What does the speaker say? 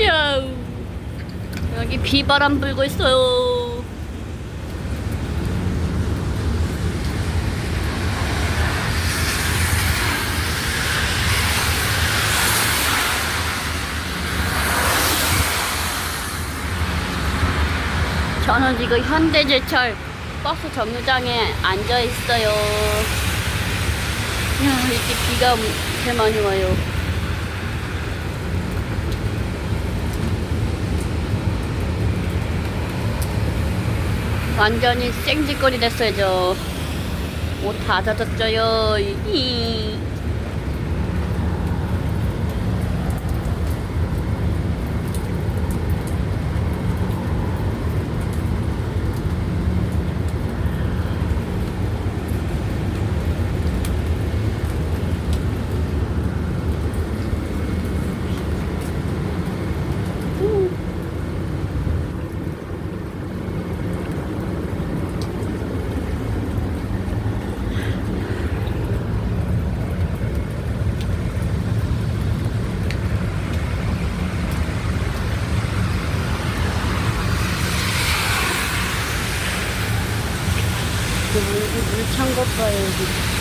야 여기 비바람 불고 있어요. 저는 지금 현대제철 버스 정류장에 앉아 있어요. 야, 이렇게 비가 이렇게 많이 와요. 완전히 생쥐거리 됐어요, 저. 옷 다 젖었죠요. 이. 그 물, 물찬 것 봐요, 여기.